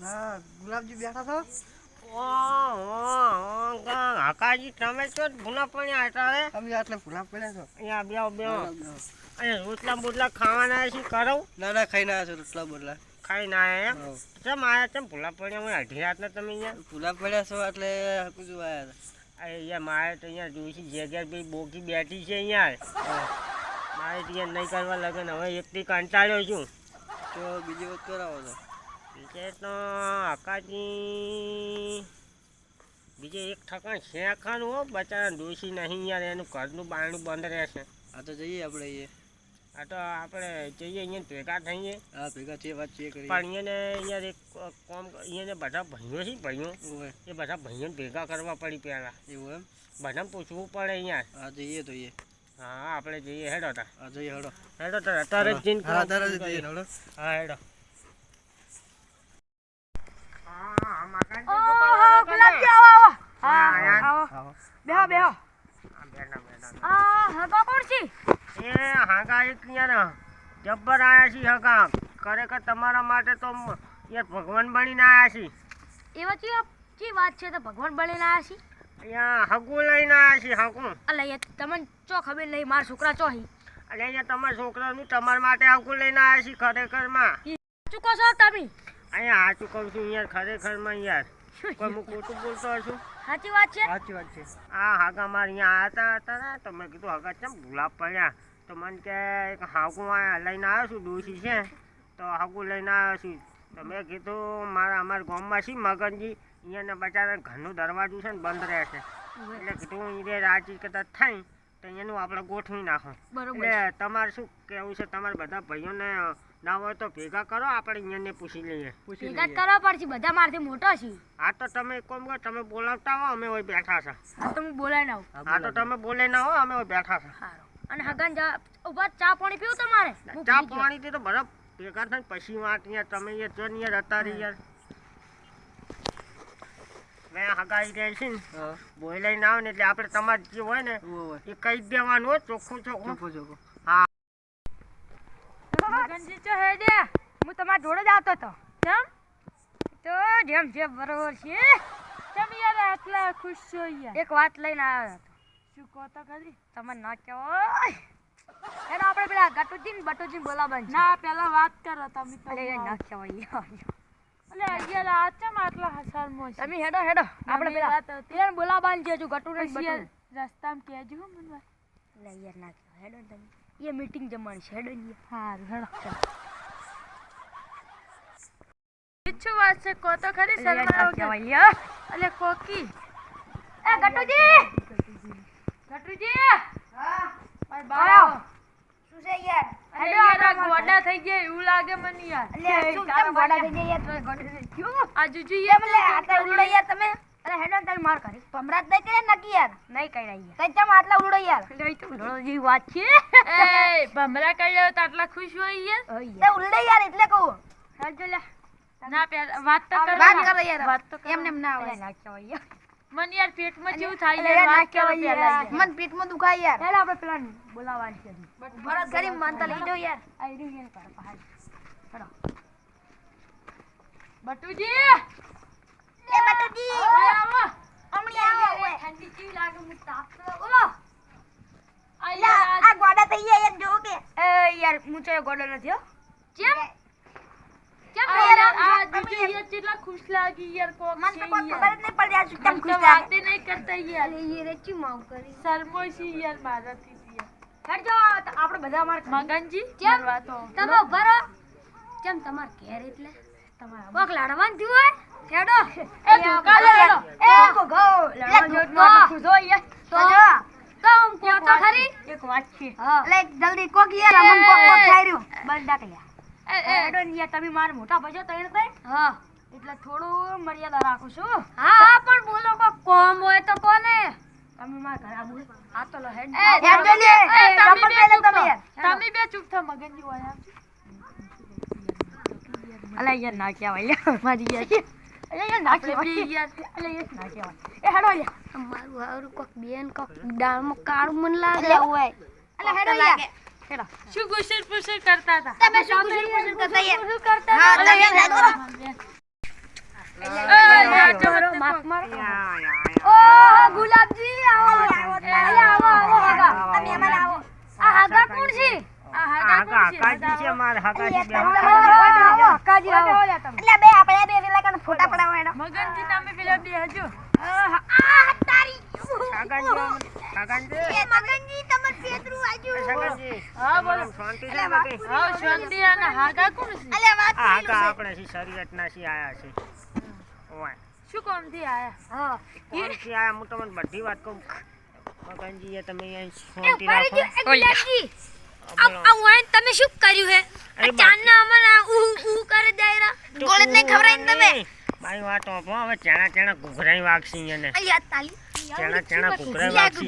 ના ગુલાબજી બેઠા છો? હકાજી તમે તો ભૂલા પડ્યા હતા રે તમે આટલે ભૂલા પડ્યા છો? અહીંયા બેહો બેહો રોટલા બોટલા ખાવાના છે કરું? ના ના ખાઈને આવ્યા છો રોટલા બોટલા. ખાઈ ના હોવ. ચમ આયા ચમ ભૂલા પડ્યા? હું અઢી રાતના તમે અહીંયા? ભૂલા પડ્યા છો એટલે હકુ જોવા આવ્યા અહીંયા મારે તો અહીંયા જોઈશી જગ્યા ભાઈ બોકી બેઠી છે અહીંયા. મારે ત્યાં નહીં કરવા લગન હવે એકથી કંટાળ્યો છું. તો બીજી વખત કરાવો છો બીજે આકાશની બીજે એક ઠકાણ શેખાનું હો બચારા દોષી નહીં યાર એનું ઘરનું બારણું બંધ રહેશે. આ તો જઈએ આપણે એ આ તો આપણે જઈએ અહીંયા ભેગા થઈએ. હા ભેગા છે વાત છે કરી પણ એને અહીંયા એક કોમ અહીંયાને બધા ભાઈઓ છે ભાઈઓ એ બધા ભાઈઓને ભેગા કરવા પડી પહેલાં. એવું એમ? બધાને પૂછવું પડે અહીંયા. હા જઈએ તો એ હા આપણે જઈએ હેડો તા. હા જઈએ હેડો. હેડો તા અત્યારે જઈને હા તારે જઈએ હેડો. હા હેડો હા, મકાન તો ઓહો, દુકાન ગુલાબજી છે. આવો આવો હા, હા યાર. આવો આવો બેહો બેહો. આ હગા કોણ છે? એ હાગા એક યાર. જબ્બર આયા છે હગા ખરેખર તમારા માટે તો યાર ભગવાન બનીને આયા છે. એવા ચી ચી વાત છે તો ભગવાન બનીને આયા છે? અહીંયા હગુ લઈને આયા છે હગું અલે તમને ચો ખબર નહીં મારા છોકરા ચો હી? એટલે અહીંયા તમારા છોકરાનું તમારા માટે હગું લઈને આયા છે ખરેખરમાં. ચૂકો છો તમે? અહીંયા આ ચૂકવું છું યાર ખરેખરમાં યાર. કોઈ હું ખોટું બોલતો હશું? સાચી વાત છે? સાચી વાત છે. આ હાગા મારે અહીંયા આવતા હતા ને તો મેં કીધું હાગા ચમ ગુલાબ પડ્યા. તો મને કે એક હાગું લઈને આવ્યો છું ડોસી છે. તો હાગું લઈને આવ્યો છું. તો મેં કીધું મારા અમારા ગામમાં છે મગનજી? અહીંયાને બચારા ઘરનું દરવાજું છે ને બંધ રહે છે. એટલે કીધું અહીંયા રાજી કદાચ થાય તો અહીંયાનું આપણે ગોઠવી નાખો. બરોબર એટલે તમારે શું કહેવું છે? તમારે બધા ભાઈઓને ના હોય તો ભેગા કરો આપણે અહીંયાને પૂછી લઈએ. ભેગા જ કરવા પડશે બધા મારથી મોટા છે. હા તો તમે કોમ કરો તમે બોલાવતા હો અમે હોય બેઠા છે. હા તો હું બોલાય ના હા, હા તો તમે બોલે ના હો અમે હોય બેઠા છે. અને હગન જા ઊભા ચા પાણી પીવું તમારે? ચા પાણી થી તો બરાબર ભેગા થઈને પછી વાત યાર તમે યાર જો યાર યાર અતારી યાર. મેં હગાઈ દે છે ને બોલાઈ ના આવે ને એટલે આપણે તમારે જે હોય ને એ કહી દેવાનું હોય ચોખ્ખું. ચોખ્ખું ચોખ્ખો. મગનજી હે દે હું તમારા જોડે જ આવતો હતો. કેમ? તો જેમ જે બરોબર છે. કેમ યાર આટલા ખુશ છો યાર? એક વાત લઈને આવ્યો હતો. શું કહો તો ખરી? તમે ના કહેવાય એનો આપણે પેલા ગટુજી ને બટુજી બોલાવવાનું ના પેલા વાત કરો તમે તો. અરે ના કહેવાય યાર એટલે યાર આ ચમ આટલા હસારમાં છે? તમે હેડો હેડો. આપણે પેલા. પેલા બોલાવવાનું છે ગટુ ને બટુ રસ્તામાં કહેજો મને. લે યાર ના કહેવાય હેડો તમે. એ મીટિંગ જમવાની છે હેડો ને હારું હેડો શું વાત છે કહો તો ખરી યાર ના શરમાવો કે કહેવાય યાર અલે કોકી એ ગટુજી ગટુજી હા માર બાળો શું છે યાર અરે યાર આ ગોડા થઈ ગયા એવું લાગે મને યાર અલે શું કેમ ગોડા થઈ ગયા યાર તમે ગોડા થઈ ગયો આ જુજુ યાર લે આટલા ઉલડો યાર તમે અરે હેડો તમે માર કરી પમરાત દઈ કે નકી યાર? નહીં કઈ રહી કઈ ચમ આટલા ઉડો યાર? એટલે તો ઉડો જી વાત છે. એ ભમરા કરી આવ્યો તો આટલા ખુશ હોય યાર? તે ઉડે યાર એટલે કહું. હેડો લે. ના પેલા વાત તો કર વાત કર યાર. વાત તો કરો. એમને ના આવે ના કહેવાય યાર. મન યાર પેટમાં જેવું થાય યાર. ના વાત કરો કહેવાય પેલા યાર. મન પેટમાં દુખાય યાર. હેડો આપણે પેલા બોલાવવાનું છે ભરત કરી મન તો લઈ જાઓ યાર. આઈ રહ્યું યાર પર પહાડ હેડો બટુજી! એ બટુજી આવો હમણી આવો. ઠંડી કેવી લાગે? હું તાપ તો આ ગોડા થઈ ગયા યાર જો કે. એ યાર હું તો ગોડો નથી હો. કેમ? કેમ? યાર આ જુજુ યાર કેટલા ખુશ લાગી યાર કોક મન તો કોઈ ખબર જ નહીં પડી આ શું કેમ ખુશ વાતે લાગે નહીં કરતા યાર. એ રેચી માવ કરી. શરમોય યાર મારાથી યાર. હેડ આપણે બધા માર મગનજી કેમ? તમે ઊભા કેમ તમાર ઘેર એટલે? તમારા કોક લાડવાન થયું હોય? હેડો એ ધોકા લેડો. એ ગો લાડવાન જેવું તો તો? હું કો તો ખરી? એક વાત છે. એટલે જલ્દી કોક યાર અમન કોક કોક ખાઈ રહ્યું. બંધ ડાક લ્યા એ હેડો ને તમે માર મોટા ભજો તો એને હા. એટલે થોડું મર્યાદા રાખું છું. હા પણ બોલો કો કોમ હોય તો કોને? તમે માર ઘર આબુ. આ તો લો હેડ. એ હેડો લે. તમે બે તમે તમે બે ચૂપ થા મગનજી હોય. અલા યાર ના કહેવાય. યાર મારી યાર. અલા યાર ના આપણે કહેવાય બે યાર અલા યાર ના કહેવાય એ હેડો યાર મારું હારું કોક બેન કોક દાળમાં કાળું મન લાગે હોય. અલા હેડો યાર હેડો. શું ગુસર પુસર કરતા હતા? તમે શું પૂછ્યું પૂછ્યું કરતા યાર શું કરતા હા તમે યા. ઓહો ગુલાબજી આવો આવો આવો આવો હગા આવો આ હગા કોણ છે? આ હાગા કોણ છે? હકાજી છે મારે હકાજી બે આવો. આવો. એટલે બે ફોટા પડાવો એનો મગનજી તમે પેલા બે હજો. આ તારી હકાજી. મગનજી તમાર પેતરું આજુ. હા બોલો. શાંતિ છે બાકી હા શાંતિ અને હાગા કોણ છે? અલે વાત હકા આપણે છે શરીયતના છે આયા છે ઓય. શું કામથી આયા? હા. કોણથી આયા? હું તમને બધી વાત કહું. મગનજી એ તમે અહીં શાંતિ રાખો. ગુલાબજી. આ બોલો. તમે શું કર્યું હે? અરે ચાંદના અમને ઉ ઉ કરે દાયરા. તો ગોળે નહીં ખવડાવીને તમે. મારી વાત વાપરો હવે ચણા ચણા ઘૂઘરાઈ વાગશી એને. અલ્યા તાલી. ચણા ચણા ઘૂઘરાઈ વાગસી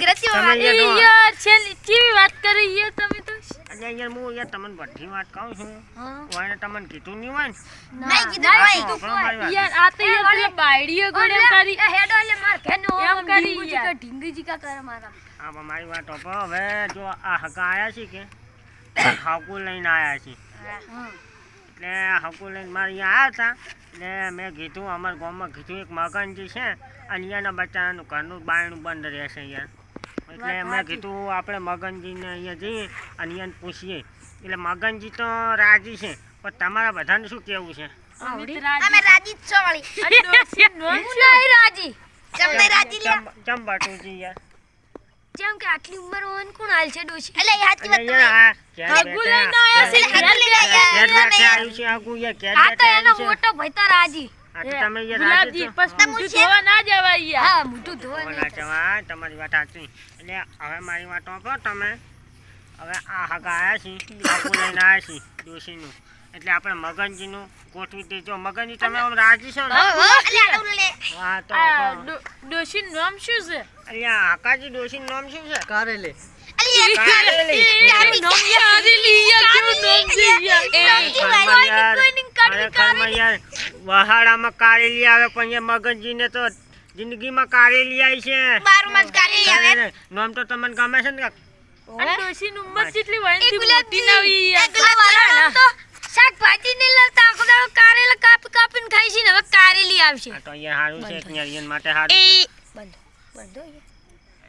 જો યાર છેલ્લી કેવી વાત કરી યાર તમે તો? એટલે યાર હું યાર તમને બધી વાત કહું છું. હા. વાયને તમને કીધું નહીં હોય ને? નહીં કીધું વાત. યાર આ તો યાર બાયડીઓ ગોળે કરી હેડો એટલે માર ઘરનો એમ કરી ઢીંગજી કા કરે મારા. હા મારી વાત વાપરો હવે જો આ હકા આયા છે કે? હાકુ લઈને આવ્યા છીએ એટલે હાકુ લઈને મારે અહીંયા આવ્યા હતા. એટલે મેં કીધું અમારા ગામમાં કીધું એક મગનજી છે અને અહીંયાના બચ્ચાનું ઘરનું બાયણું બંધ રહેશે યાર એટલે મેં કીધું આપણે મગનજીને અહીંયા જઈએ અને અહીંયાને પૂછીએ. એટલે મગનજી તો રાજી છે પણ તમારા બધાને શું કેવું છે? અમે રાજી. છો વાળી. તમને ચમ બાટુજી યાર. જેમ કે આટલી ઉંમર હોય કોણ હાલ છે ડોશી એટલે સાચી વાત યાર આ ઘેર હાગુ લઈને આયા છે. હાગુ લઈને આયા. છે હાગુ યે કે આ તો એનો મોટો ભાઈ તો રાજી તમે યાર રાજી ગુલાબજી છો. ધોવા ના જવાય યાર હા મોટું ધોવા બોલા જવા તમારી વાત સાચી. એટલે હવે મારી વાતો તમે. હવે આ હગા આયા લઈને આવ્યા છીએ ડોશીનું. એટલે આપણે મગનજીનું ગોઠવી દેજો. મગનજી તમે આમ રાજી છો ને? હા તો આ વાપરો. ડો- ડોશીનું નામ શું છે? અહીંયા હકાજી ડોશીનું નામ શું છે? કારેલે. વહાડામાં આવે પણ અહીંયા મગનજીને તો જિંદગીમાં કારેલી આવી. છે નામ તો તમને ગમે છે ને ડોશી અને ઉંમર જેટલી હોય મોટી ના શાકભાજી ને લતા આખો દાડો કારેલા કાપી કાપીને ખાઈ છે ને હવે કારેલી આવશે. તો અહીંયા હારું છે કે માટે હારું છે. બંધ બંધો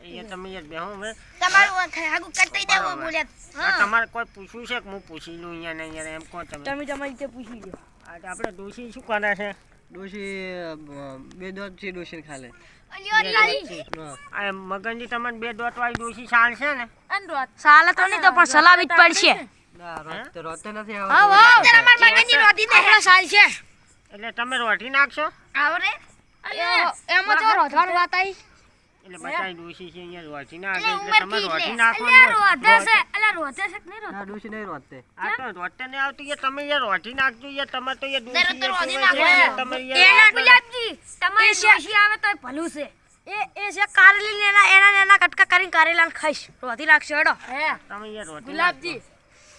એ તમે યાર બેહો હવે. તમારું હાગુ કટાઈ દેવો. બોલ્યા. તમારે કોઈ પૂછ્યું છે કે હું પૂછી લઉં અહીંયા ને યાર એમ કહો તમે. તમે તમારી રીતે પૂછી લો આ તો આપણે દોશી શું કરે છે? ડોશી બે દોટ છે ડોશી ખાલે. મગનજી તમને બે દોત વાળી ડોશી ચાલ છે ને? સાલા તો નહીં તો પણ સલામી જ પડશે રોધી એટલે તમે રોટી નાખશો? આવરે. એમાં તો રોધવાની વાત આવી. એટલે બચાવી ડોશી છે અહીંયા રોટી ના એટલે એટલે તમે રોટી એટલે રોધે છે. એટલે રોધે છે નહીં રોધે? ના નહીં રોતે આ તો રોટે ને આવતી. યાર તમે યાર રોટી નાખજો. તો તો નાખો. તમે ગુલાબજી તમારી ડોશી આવે તો ભલું છે. એ એ છે કારેલી ને એના એના કટકા કરીને કારેલા ખાઈશ. રોધી નાખશો એડો હે. તમે યાર રોટી ગુલાબજી.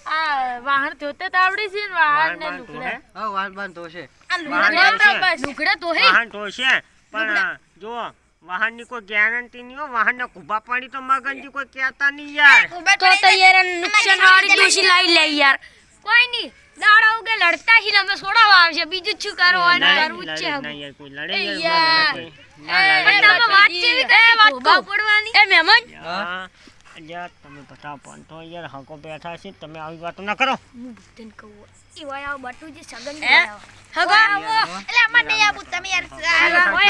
આ વાહણ ધોતે તો આવડી છે ને વાહણ ને વાહણ લુગડા. હા? વાળ બાંધ તો છે વાહન. લુગડા તો હે પણ જો કોઈ ગેરંટી નહીં હો. પાડી તો મગનજી કોઈ કહેતા નહીં યાર. તો તો યાર નુકસાન વાળી ડોશી લાવી લે યાર. કોઈ નહીં. દાડા ઉગે લડતા છીએ અમે છોડાવવા આવશે. બીજું શું કરવાનું? કરવું છે યાર, કોઈ લડે યાર, યાર. ના લડે. પણ તમે વાત કેવી કરી ખોબા પડવાની. એ મહેમાન. હા. યાર તમે બધા પણ યાર હકો બેઠા છે તમે આવી વાત ના કરો. હું તને કહું ઈ વાય આવ બટુ જે સગન હગો આવો. એટલે અમાર નહીં આવું તમે યાર.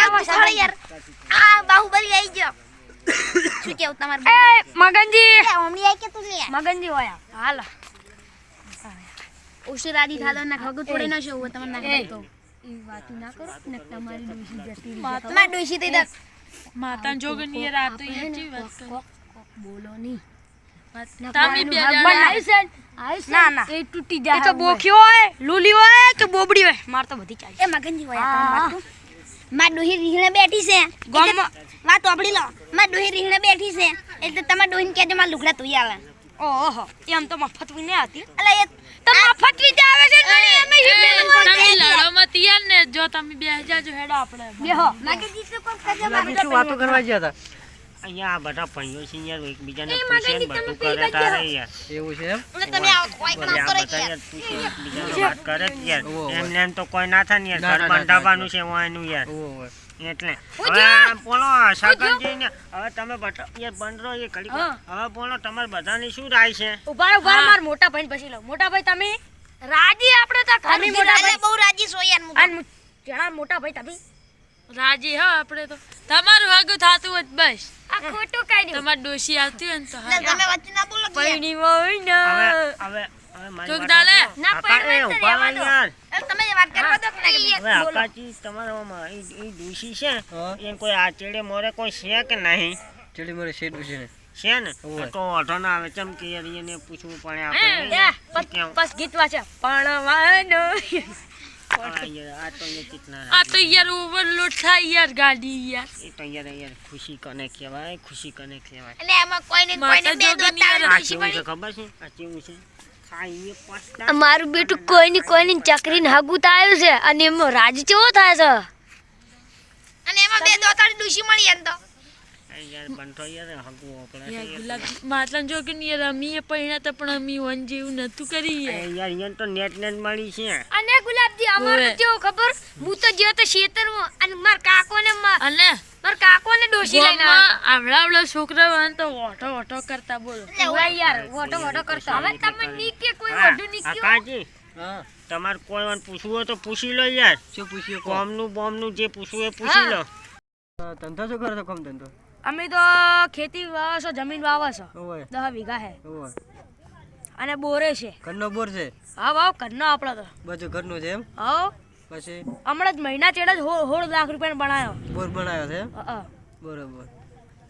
આવો. સગન યાર. આ બાહુબલી આવી ગયો. શું કેવું તમાર એ મગનજી. ઓમડી આઈ કે તું લે મગનજી વાય હાલ. ઉશરાદી થાલો ના ખગો તોડી ન શો તમને ના કહું ઈ વાત ના કરો ને તમારી ડોશી જતી રહી તમારી ડોશી તે માતા જોગની યાર એ તો વાત કરે. બોલો નહીં. તમે બે જણા ના ના. એ તૂટી જાય એ તો બોખ્યો હોય લૂલી હોય કે બોબડી હોય? માર તો બધી ચાલે. એ મગનજી હોયમાં ડોહી રીહણે બેઠી છે. વાત ઓબડી લો. માં ડોહી રીહણે બેઠી છે. એટલે તમારે ડોહીને કહેજો માં લુગડા તું આવે ઓહો એમ તો મફતવી નહીં હતી. અલે એ તો મફતવી જ આવે છે ને અમે તમે લડો મત યાર ને જો તમે બે જાજો હેડો આપણે. બેહો. માગેજી તો કોક કહેજો ગુલાબજી શું વાતો કરવા ગયા હતા? અહીંયા આ બધા ભાઈઓ છે યાર એકબીજાને પૂછે ને બધું કરે તારે યાર. એવું છે એમ? તમે આવો કોઈ કામ કરે યાર પૂછે એકબીજાને વાત કરે યાર. એમને એમ તો કોઈ ના થાય ને યાર ઘર બંધાવવાનું છે હું એનું યાર. એટલે હવે બોલો શકનજી ને હવે તમે બધા યાર બંધ રહો એ કડી હવે બોલો તમારે બધાની શું રાય છે? ઊભા ઊભા માર મોટા ભાઈ પછી લો મોટા ભાઈ તમે રાજી? આપણે તો તમે મોટા ભાઈ બહુ રાજી છો યાર અને જણા મોટા ભાઈ તમે રાજી હો આપણે તો. તમારું વાગું થતું હોય બસ. આ ખોટું કઈ દઉં તમારી ડોશી આવતી હોય ને તો હા તમે વચ્ચે ના બોલો પૈણી હોય ને. હવે મારી વાત ડાલે? ના આકા, તો ઊભા રહેવા રહો દો. યાર. એટલે તમે વાત કરવા દો કે હવે આકાજી તમારા એ એ ડોશી છે હા. કોઈ આચેડે મોરે કોઈ છે કે નહીં? ચડી મારે છે ને. છે ને? તો વાંધો ના આવે. ચમ કે એને પૂછવું પડે આપણે બસ ગીત વાંચે યાર, આ તો યારની કોઈ ની યાર ઓવરલોડ થાય યાર ગાડી યાર. એ તો યાર યાર ખુશી કને કહેવાય ખુશી કને કહેવાય? એટલે એમાં કોઈને કોઈને બે જોગણી ખુશી પડી. છે ખબર છે? આ કેવું છે? મારું બેટું કોઈની કોઈની ચકરીને હગું આવ્યું છે અને એમાં રાજ કેવો થાય છે? અને એમાં બે દોતાળી દુશી મળી એમ તો. માટલા જો કે યાર અમીએ પૈણા તો પણ અમી વન જેવું નતું કરી યાર. યાર તો નેટ નેટ મળી છે. અને ગુલાબજી અમારું ઓવે. ખબર? હું તો ગયો તો ખેતરમાં અને માર કાકોને ને અને? માર કાકોને ડોશી લઈને આવડા આવડા છોકરા વાન તો ઓટો ઓટો કરતા બોલો. યાર ઓટો ઓટો કરતા. હવે તમે નીકે કોઈ હા, નીક્યો? હા તમારે કોઈ વાર પૂછવું હોય તો પૂછી લો યાર. શું પૂછ્યું? કોમ બોમનું બોમનું જે પૂછવું એ પૂછી લો. ધંધો શું કરો છો કોમ ધંધો? અમે તો ખેતી વાવો છો જમીન વાવાસો છો વીઘા હે. અને બોરે છે. ઘરનો બોર છે? હા વાવ ઘરનો આપણો તો. બધું ઘરનું છે એમ? હા પછી? હમણાં જ મહિના ચેડે જ હોળ લાખ રૂપિયાનો બનાવ્યો બોર બનાવ્યો છે. બરોબર.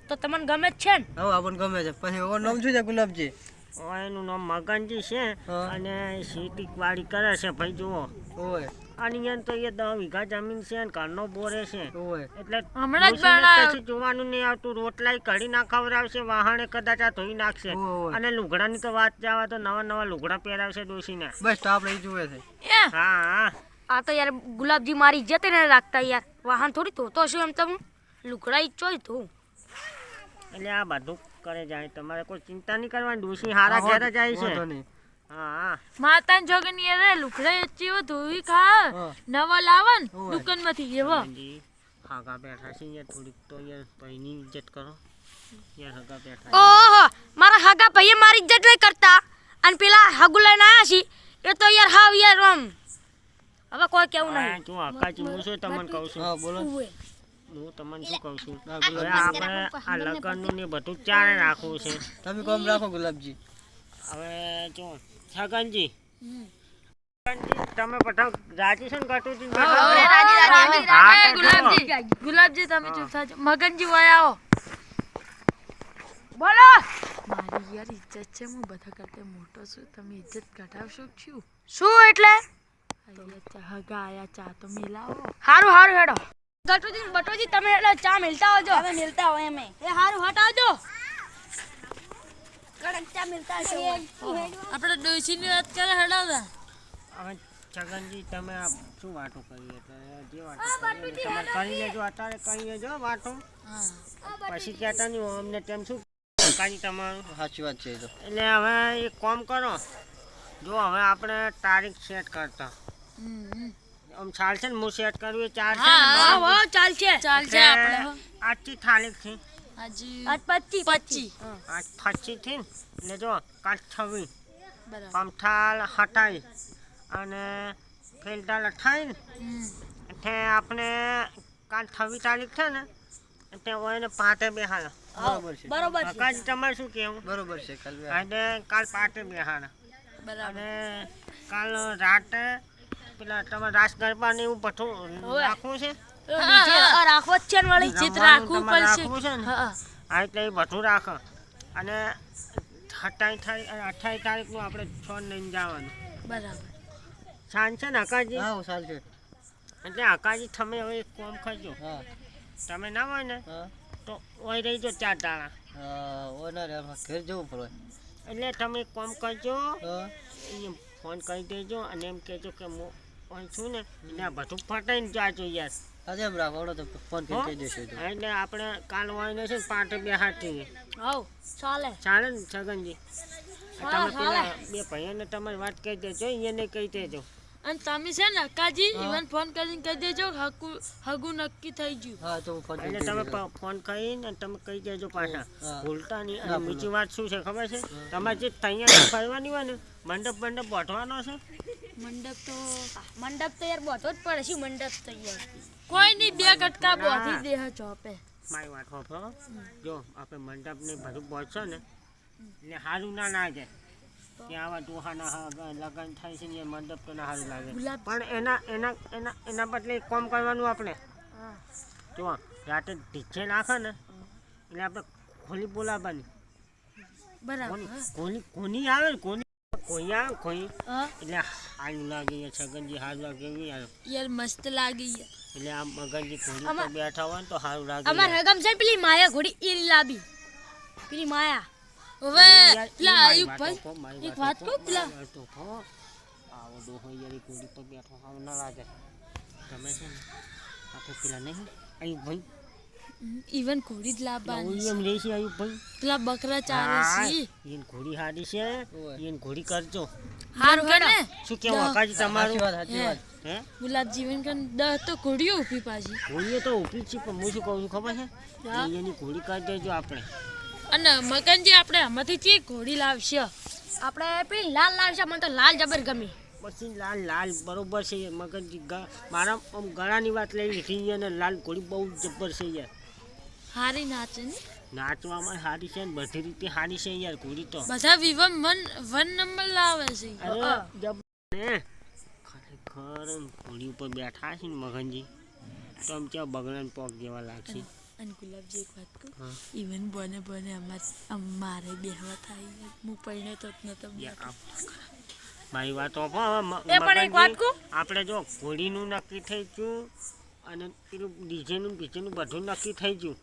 તો તમને ગમે જ છે ને? હા આપણને ગમે છે. પછી ઓર નામ શું છે ગુલાબજી? એનું નામ મગનજી છે. અને સીટી વાડી કરે છે ભાઈ જુઓ. ઓવે અને તો એ દસ વીઘા જમીન છે અને ઘરનો બોરે છે. એટલે હમણાં જ જોવાનું નહીં આવતું. રોટલાય કઢી ના ખવડાવશે વાહણે કદાચ આ ધોઈ નાખશે. અને લુગડાની તો વાત જવા તો નવા નવા લુગડા પહેરાવશે ડોશીને. બસ સ્ટાફ રહી જુએ છે. હા હા. આ તો યાર ગુલાબજી મારી ઇજ્જત ને રાખતા યાર. વાહન થોડી ધોતો છું એમ તમે લુગડા ઈચ્છો ધોઉં. એટલે આ બધું કરે જાય. તમારે કોઈ ચિંતા નહીં કરવાની. ડોશી હારા ઘેર જાય છે. હા. હા માતાને જોગની યાર લુકડા ચીવો ધોવી ખા. નવા લાવન દુકાનમાંથી એવો હાગા બેઠા છે યાર થોડીક તો યાર ભાઈની ઇજ્જત કરો. યાર હાગા બેઠા ઓહો મારા હાગા ભાઈએ મારી ઇજ્જત નહીં કરતા. અને પેલા હગુ લઈને આયા છી એ તો યાર હાવ યાર આમ. હવે કોઈ કેવું હા, નહીં. જો આકાજી હું શું તમને કહું છું. હા બોલો. હું તમને શું કહું છું? હા, હવે આપણે આ લગ્નનું ને બધું ચારે રાખવું છે. તમે કોમ રાખો ગુલાબજી. હવે જો છગનજી. તમે પઠાવ રાજી છો ને તો ગુલાબજી ગુલાબજી તમે ચૂપ થાજો. મગનજી વયા આવો. બોલો! મારી યાર ઇજ્જત છે હું બધા કરતા મોટો છું. તમે ઇજ્જત ઘટાવશો છું શું? શું એટલે? ચા હગા આયા ચા તો મિલાવો. હારું હારું હેડો. ગટુજી બટુજી તમે એટલે ચા મિલતા આવજો. હવે મિલતા હોય એમે એ હારું હટાવજો. કડક મિલતા છે આપણે ડોસીની વાત કરે હડાવતા. હવે છગનજી તમે આ શું વાતો કરી જે વાતો તમે કરી લેજો અત્યારે કરી લેજો વાતો. પછી કહેતા નહીં અમને તેમ શું કાંઈ તમારું? સાચી વાત છે એટલે હવે એક કામ કરો જો હવે આપણે તારીખ સેટ કરતા. આમ ચાલશે ને હું સેટ કરવી ચાલશે ને? હા ચાલશે. ચાલશે આપણે આજથી તારીખથી આજે પચી પચી આજ પચીસથી ને જો પમથાલ હટાઈ અને ફેલદાલ અઠાઈ ને એટલે આપણે કાલ છવ્વીસ તારીખ છે ને એટલે હોય ને પાટે બેહાડ બરોબર છે. બરોબર છે. કાલ તમારે શું કહેવું? બરોબર છે કાલ અને કાલ પાટે બેહાડ બરાબર. અને કાલ રાતે પેલા તમારે રાસ ગરબા ને એવું બધું રાખવું છે? રાખવો જ છે ને વળી ચિત્ર રાખવું પડશે. રાખવું છે ને? હા હા. એટલે બધું રાખો. અને અઠાવીસ તારીખ અઠાવીસ તારીખનું આપણે છ લઈને જવાનું બરાબર. સાંજ છે ને હા ચાલશે એટલે અકાજી તમે હવે એક કામ કરજો. હા. તમે ના હોય ને તો ઓય રહીજો ચાર દાણા રે ઘેર જવું પડે. એટલે તમે એક કોમ કરજો. ફોન કરી દેજો અને એમ કહેજો કે હું છું ને એને બધું ફટાઈને જાજો યાર. આજે એમ રાખો તો ફોન કરી દેશું તો. એટલે આપણે કાલ વાળીને છે પાટે બે હાટી હવ ચાલે. ચાલે ને છગનજી? તમે પેલા બે ભાઈઓને તમારી વાત કહી દેજો એને કહી દેજો. અને તમે છે ને કાજી ઈવન ફોન કરીને કહી દેજો હકુ હગુ હગુ નક્કી થઈ ગયું. હા તો ફોન એટલે તમે ફોન કરીને તમે કહી દેજો પાછા. ભૂલતા નહીં. અને બીજી વાત શું છે ખબર છે? તમારે જે તૈયારી ફરવાની હોય ને મંડપ મંડપ બોઠવાનો છે? મંડપ તો મંડપ તો યાર બધો જ પડે. છે મંડપ તો યાર કોઈ નહીં બે કટકા બોધી દે ચોપે. મારી વાત હોભળો જો આપણે મંડપ ને બધું પહોંચશો ને એટલે સારું ના ના જાય કે આવા ડોહાના હા લગ્ન થાય છે ને એ મંડપ તો ના સારું લાગે. પણ એના એના એના એના બદલે એક કામ કરવાનું આપણે. જો રાતે ઢીચે નાખે ને એટલે આપણે ખોલી બોલાવવાની. બરાબર. કોની કોની આવે ને કોની કોઈ આવે કોઈ. એટલે સારું લાગે છગનજી સારું લાગે યાર મસ્ત લાગી યાર. એટલે આમ મગનજી ઘોડી પર બેઠા હોય ને તો સારું લાગે અમાર. હગમ છે પેલી માયા ઘોડી એ લાબી. પેલી માયા. હવે પેલા આયુબ ભાઈ એક વાત કહું પેલા. આવો ડોહો યાર ઘોડી પર બેઠો હા ના લાગે. તમે છે ને. તો પેલા નહીં આયુબભાઈ ઈવન ઘોડી જ લાવવાની એમ લે છે આયુબભાઈ પેલા બકરા ચારે છે. એને ઘોડી હાડી છે. એન ઘોડી કરજો. હારું હે શું કેવું? હકાજી તમારું વાત સાચી વાત. હે? ગુલાબ જીવન કન દસ તો ઘોડીઓ ઊભી પાછી. ઘોડીઓ તો ઊભી છે પણ હું શું કહું છું ખબર છે? એની ઘોડી કરી દેજો આપણે. અને મકનજી આપણે આમાંથી ચી ઘોડી લાવશે આપણે પેલી લાલ લાવશે મને તો લાલ જબર ગમી. પછી લાલ લાલ બરોબર છે મગનજી મારા આમ ગળાની વાત લઈ લીધી અને લાલ ઘોડી બહુ જબ્બર છે યાર. હારી નાચે ને. નાચવામાં સારી છે ને બધી રીતે સારી છે યાર ઘોડી તો. બધા વિવમ વન વન નંબર લાવે છે. અરે જબ ને ખરેખર ઘોડી ઉપર બેઠા છે ને મગનજી તો આમ ત્યાં બગડાને પોક જેવા લાગશે. અને ગુલાબજી એક વાત કહું ઇવન ઈવન બને બને અમાર બેહવા થાય હું પૈણે તો ન નતો મારી વાત કહું? આપણે જો ઘોડીનું નક્કી થઈ ગયું અને પેલું ડીજેનું બીજેનું બધું નક્કી થઈ ગયું.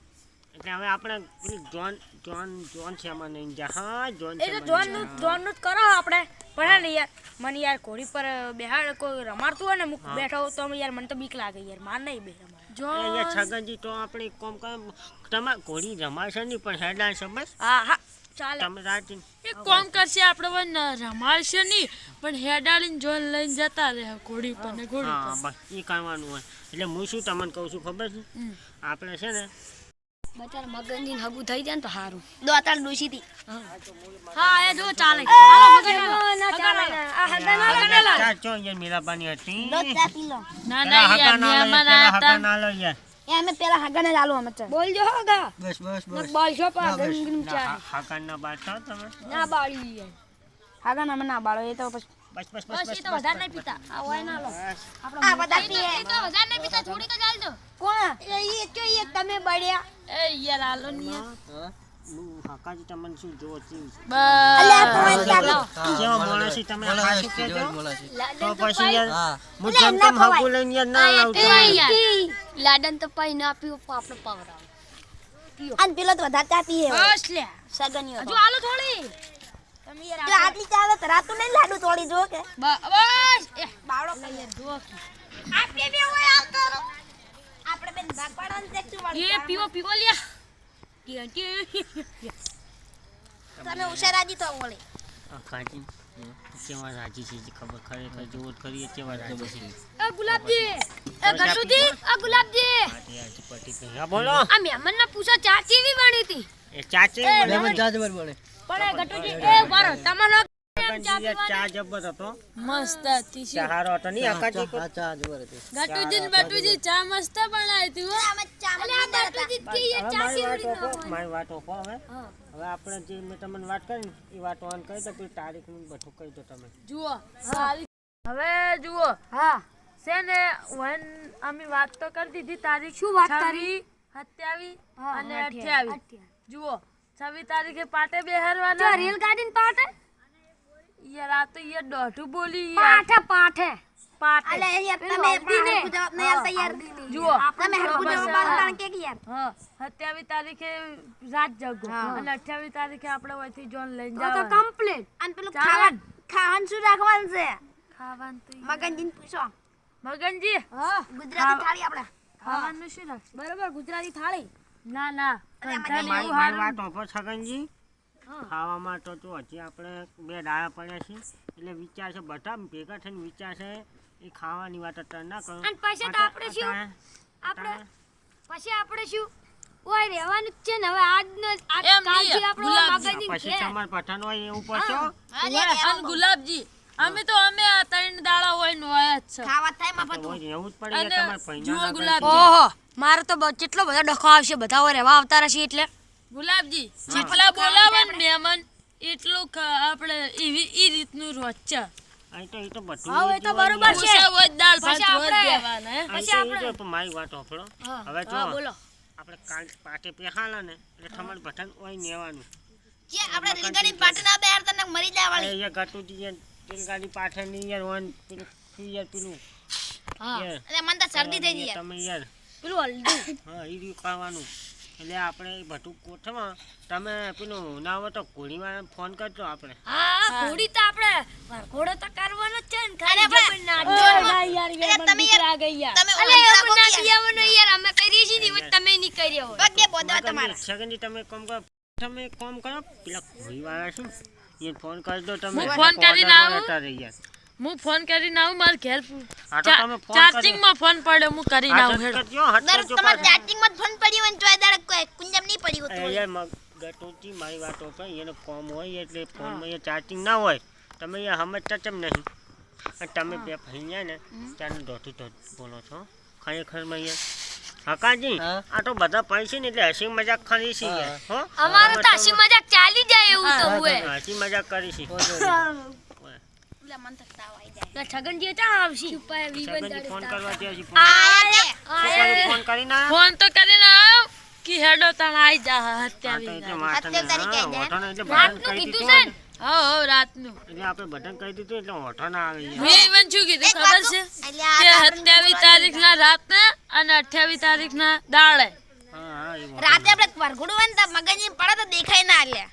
એટલે હવે આપણે પેલું જોન જોન જોન છે મને ઇન્જા હા જોન એ તો જોનનું જોનનું જ કરો આપણે. પણ હે ને યાર મને યાર ઘોડી પર બેહાડ કોઈ રમાડતું હોય ને હું. બેઠો તો યાર મને તો બીક લાગે યાર માર નહીં બે રમાડે. જો અહીંયા છગનજી તો આપણે કોમ કામ કર તમારે ઘોડી રમાશે નહીં પણ હેડા છે બસ. હા હા ચાલે. તમે રાજી એક કોમ કરશે આપણે વન રમાડશે નહીં પણ હેડાડીને જોન લઈને જતા રહે ઘોડી પર ને ઘોડી પર. બસ એ કરવાનું હોય. એટલે હું શું તમને કહું છું ખબર છે? આપણે છે ને બચાર મગનજી હગું થઈ જાય ને તો સારું દોતાળ ડોસી થી હા એ જો ચાલે. હતી ના પેલા ના. યાર હગા ના લો, મહેમાન પેલા આયા હગા હતા. ના લો યાર એ અમે પેલા બોલજો હો બસ બસ બસ. બોલ પા ના, ચા તમે. બાળી હાગા અમે ના બાળો એ તો પછી બસ બસ બસ બસ બસ તો વધારે નહીં પીતા. આ હોય ના લો. આ બધા પીએ. તો વધારે નહીં પીતા થોડીક જ આલજો કોણ? એ એ જો એ તમે બળ્યા. એ યાર આલો ને હું હકાજી તમને શું જોવો છું? બસ. તમે. તો પછી યાર હું. જેમ તેમ હગું લઈને યાર ના લાવતો. લાડન તો પાઈ ના પીવો આપણે પાવર આવે. અને પેલો તો વધારે ચા પીએ. બસ લે. સગનીઓ હજુ આલો થોડી. તમે યાર આટલી ચાલે આવે તો રાતું નહીં લાડુ તોડી જો કે. બસ! એ બાવડો યાર જો કે. આપણે બે હોય આવતો. આપણે બેન ભાગ પાડવાનું છે શું વાળું એ પીવો પીવો લ્યા. ટી ટી તમે હુશેરાજી તો બોલે હકાજી કેવા રાજી છે જે ખબર ખરેખર જોવો જ ખરી કેવા રાજી છે. એ ગુલાબજી એ ગટુજી આ ગુલાબજી. આ પટી બોલો. આ મહેમાન ના પૂછો ચા કેવી બની હતી? એ ચાચી લેમન ચા જબર બને પણ ગટુજી એ બારો તમારો હકાજી ચા જબર હતો. મસ્ત હતી ચા હતો નહીં હકાજી ચા ચા જબર હતી. ગટુજી બટુજી ચા મસ્ત બનાવી હતી હો. ચા માં પીતા હતા. હવે મારી વાત મારી વાત ઓપો હવે. હવે આપણે જે મેં તમને વાત કરી ને એ વાત ઓન કરી તો પછી તારીખનું બધું કહી દો તમે. જુઓ હવે જુઓ હા. છે ને વન અમે વાત તો કરી દીધી તારીખ શું વાત છવ્વી, સત્યાવી અને અઠ્યાવી જુઓ છવ્વીસ તારીખે પાટે બેહારવાના રેલગાડી ને પાટે? યાર આ તો યાર દોઢું બોલી પાઠે પાઠે અલે યાર તમે હરખું જવાબ નહીં આલતા યાર જુઓ તમે હરખું જવાબ આલતા કે યાર હા સત્યાવી તારીખે રાત જગો. અને તારીખે આપણે વહીથી જોન લઈને તો કમ્પ્લીટ અને પેલું ખાવાન ખાવાનું શું રાખવાનું છે? ખાવાનું તો ઈ- પૂછો. મગનજી? હા ગુજરાતી થાળી આપણે. ખાવાનું શું રાખશે બરોબર ગુજરાતી થાળી. ના ના. કંઠાને એવું વાત ઓફર છગનજી. ખાવામાં તો જો હજી આપણે બે દાડા પડ્યા છે. એટલે વિચાર છે બધા ભેગા થઈને વિચાર છે એ ખાવાની વાત અત્યારે ના કરો. અને પછી તો આપણે શું? આપણે પછી આપણે શું? ઓય રહેવાનું જ છે ને. હવે આજનો આજ કાલથી આપણો મગજની પછી ઘેર. પઠાણ હોય એવું પડશે અને ગુલાબજી. અમે તો અમે આ ત્રણ દાડા હોય નો હોય જ છે. ખાવા થાયમાં બધું. એવું જ પડી તમારે જુઓ પૈણા ઓહો મારે તો કેટલો બધો ડખો આવશે બધા હોય રહેવા આવતા રહેશે એટલે. ગુલાબજી જેટલા બોલાવે ને મહેમાન એટલું ખ- આપણે એવી ઈ રીતનું રોજ છે. તો તો બધું હા, એ એ તો બરોબર છે. ઓછા દાળ ભાત રોજ દેવાના હે. અહીં તો એ જ હોય, પણ મારી વાત ઓફળો હવે જો બોલો. આપણે કાલ પાટે પેહાલા ને એટલે તમારે પઠાણ હોય નેવાનું જે આપણે રેલગાડી પાટના બેર તને મરી જાય વાળી ગટુજી યાર રેલગાડી પાછળની યાર વન પેલું શું યાર પેલું હા એટલે મને તો શરદી થઈ ગઈ યાર. તમે યાર પેલું હલ્દી. હા એ રહ્યું ખાવાનું. એટલે આપણે એ બધું ગોઠવા તમે પેલું ના હોય તો ઘોડીમાં ફોન કરજો આપણે. હા ઘોડી તો આપણે ઘોડો તો કરવાનો જ છે ને ખાલી આપણે જબર યાર દો. એટલે તમે યાર તમે અલે ઓળખ ના દિયાવાનો યાર. અમે કરીએ છીએ ને તમે નહીં કર્યો હોય. પગ બે તમારા છગનજી તમે કોમ કરો તમે કોમ કરો પેલા ઘોડીવાળા છે ફોન કરી દો તમે. હું ફોન કરીને ના આવું? હું ફોન કરીને આવું માર ઘેર ચાર્જિંગમાં તમે ફોન પડે પડ્યો હું કરીને આવું તો હેડો દર તમાર તમારે માં જ ફોન પડ્યો હોય ને તોય દાડે કોઈ કુંજમ નહીં પડી હોતું એ મગ ગટોટી મારી વાતો પર એનો ફોન હોય એટલે ફોનમાં એ ચાર્જિંગ ના હોય. તમે એ સમજતા ચમ નહીં? અને તમે બે ભૈયા ને ત્યાંનું ધોતી દોઢ બોલો છો. ખરેખરમાં યાર હકાજી આ તો બધા પૈસે ને એટલે હસી મજાક કરી છે હો. અમારે તો હસી મજાક ચાલી જાય એવું તો હોય. હસી મજાક કરી છે. મને તાવ આવી જાય. આવશે? વિવન ફોન કરવા છે ફોન કરી ના ફોન તો કરી ના કે હેડો તણ આઈ જા હત્યા તો એટલે વિના. માથાને, અત્યારે તારીખ હા, આઈ જાય. બધાને કીધું છે. હો હો રાતનું. એટલે આપણે બધાને કહી દીધું એટલે ઓઠાના આવે યાર. મેં ઈવન શું કીધું ખબર છે? કહું? એટલે આ કે આપણે સત્યાવીસ તારીખના રાતના અને અઠ્યાવીસ તારીખના દાડે. હા હા એ ઓઠાના. રાતે આપણે વરઘોડું તો મગજની પડે તો દેખાય ના લે.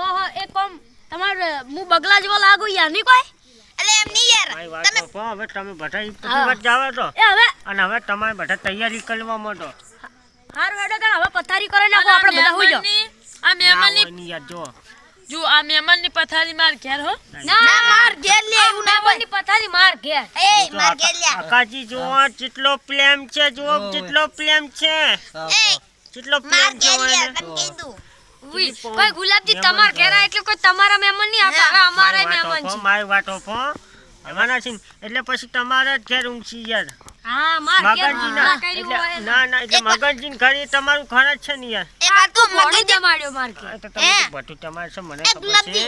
ઓહો એક કોમ તમારે હું બગલા જેવો લાગુ યાર નહીં કોઈ? એટલે એમ નહીં યાર. હવે તમે બધા ઈ પછી તો એ હવે અને હવે તમારે બધા તૈયારી કરવા માંડો હારું હેડો હવે પથારી કરી નાખો આપણે બધા હોઈ જાઓ. આ મહેમાનની હોયની યાદ જો જો આ મહેમાનની પથારી માર ઘેર હો. ના માર ઘેર લે એવું ના હોયની પથારી માર ઘેર. એ માર ઘેર લે આકાજી જો કેટલો પ્રેમ છે જુઓ કેટલો પ્રેમ છે. એ કેટલો માર પ્રેમ છે ઘેર કીધું ઉઈ, કોઈ ગુલાબજી તમાર ઘેર આવે એટલે કોઈ તમારા મહેમાન નહીં આવતા. હવે અમારા મહેમાન છે. મારી વાત ફો એવાના છે એટલે પછી તમારે જ ઘેર ઊંઘી યાર. હા માર મગનજી ના ના કર્યું ના ના એટલે મગનજી ને તમારું ઘર છે ને યાર. એક વાત કહું મગજ જમાડ્યો માર ઘેર તો તમે હે? તો તમારે છે મને ખબર છે.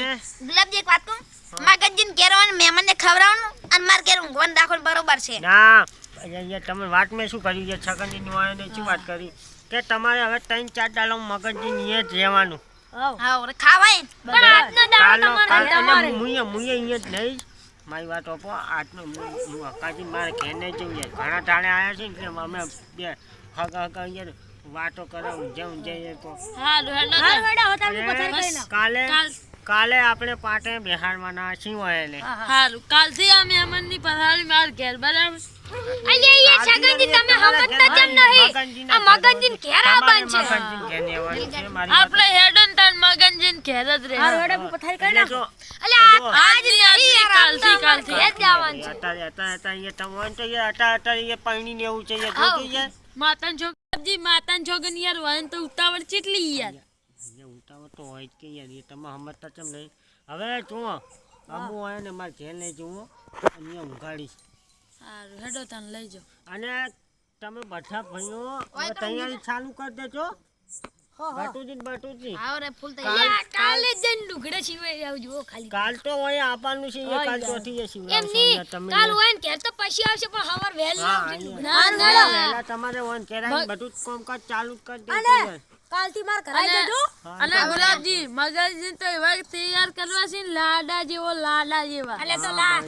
ગુલાબજી એક વાત કહું? મગજજીને ઘેર મહેમાનને ખવડાવવાનું અને માર ઘેર ઊંઘવાનું રાખવાનું બરોબર છે. ના અહીંયા તમે વાત મેં શું કર્યું છે છગનજી નુવાને શું વાત કરી? કે તમારે હવે ત્રણ ચાર દાડા મગજજી નીએ જ રહેવાનું. હા ઓરે ખાવાય. પણ આજનો દાડો કાલનો તમારે કાલ એટલે તમારે. મુઈએ મુઈએ અહીંયા જ નહીં મારી વાત ઓપો આટલું અક્કાજી મારે ઘેરને જવું યાર ઘણા ટાણે આવ્યા છે ને એટલે અમે બે હગા હગા વાતો કરો ઊંઝે ઊંઝે કાલે કાલે આપણે પાટે બેહાડવાના છીએ હોય એને? હારું કાલથી અમે અમનની પથારી માર ઘેર બરાબર? અલે એ છગનજી તમે સમજતા કેમ નહીં. આ મગનજી ઘેર આવવાનું છે. આપણે હેડો ને મગનજીને ઘેર જ રહે હારું હું પથારી કરી નાખો. એટલે અલે આજ નહીં આજ નહીં કાલથી કાલથી ઘેર જ આવવાનું છે અટા અત્યારે અત્યારે અહીંયા તમે હોય ને તો યાર અત્યારે અત્યારે એ પાણીને એવું છે યાર જોજો યાર માતાન છોકરી માતાન યાર હોય તો ઉતાવળ ચેટલી યાર? અહીંયા ઉતાવળ તો હોય કે યાર એ તમે સમજતા ચમ નહીં. હવે જુઓ અમુ આયા ને માર ઘેર લઈ જુઓ અહીંયા ઊંઘાડીશ હારું હેડો તાન લઈ જાઓ અને તમે બધા ભાઈઓ તૈયારી ચાલુ કરી દેજો. બટુજી બટુજી. ઓરે ફૂલ તૈયાર કાલે જઈને લુગડા છીવે આવજો ખાલી. કાલ તો હોય આપાનું છે એ કાલ ચોથી જશે એમ નહીં. કાલ હોય ને ઘેર તો પછી આવશે પણ હવાર વહેલ ના ના. પહેલા તમારે હોય ને કેરાય ને બધું કામકાજ ચાલુ જ કરી અને દેજો કાલથી માર કરાઈ દેજો અને ગુલાબજી મગજજી તો એવા તૈયાર કરવા છે ને લાડા જેવો લાડા જેવા. એટલે તો લા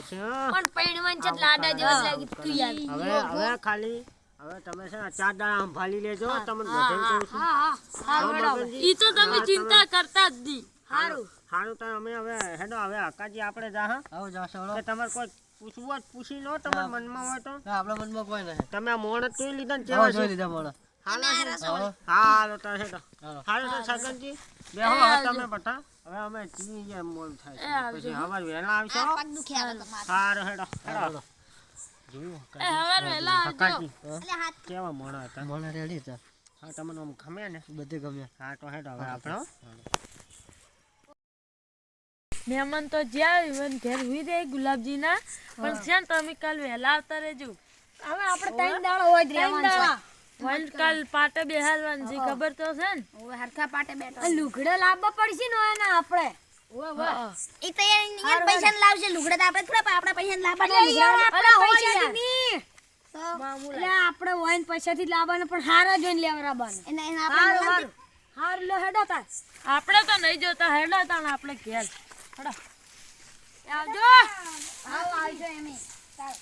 પણ પૈણવન છે લાડા જેવા લાગી તું યાર હવે હવે ખાલી હવે તમે છે ચાર દાડા સંભાળી લેજો તમને બધાને કહું છું. હા. મગનજી, ઈ તો તમે ચિંતા કરતા જ દી હારું. સારું તો અમે હવે હેડો હવે આકાજી આપણે જા હા. આવો જાશો કે તમારે કોઈ પૂછવું હોય પૂછી લો તમારા મનમાં હોય તો. ના, આપણા મનમાં કોઈ નહીં. તમે મોણ તો લીધા ને કેવા જોઈ છે. લીધા મોણ. હાલો છે? હા. હાલો તો હેડો. હાલો. તો સગનજી બેહો હવે તમે બધા હવે અમે ટીવી જેમ મોલ થાય પછી હવાર વહેલા આવશો. સારું હેડો હેડો. જોયું? એ હવાર વહેલા આવજો કાકી એટલે હાથ. કેવા મોણા હતા? મોણા રેડી હતા. હા તમને આમ ગમે ને? બધે ગમ્યા હા તો હેડો હવે આપણે મહેમાન તો જ્યાં ઇવન ઘેર હુઈ રહે ગુલાબજીના. પણ છે ને તમે કાલ વહેલા આવતા રહેજો. હવે આપણે ત્રણ દાડો હોય જ રહેવાનું છે. કાલ પાટે બેહાલવાની છે ખબર તો છે ને? હરખા પાટે બેઠો લુગડા લાવવા પડશે ને એને આપણે. એ તો યાર પૈસા લાવશે લુગડા તો આપણે થોડા આપણા પૈસા લાવવા અરે યાર, આપણા વહીને પૈસાથી લાવવાના પણ હારા જોઈને એના હારું, આપણે હારું. હારું, લો હેડો તા આપણે તો નહીં જોતા હેડા તાણ આપણે ઘેર. આવજો. આવો આવજો એમે ચાલો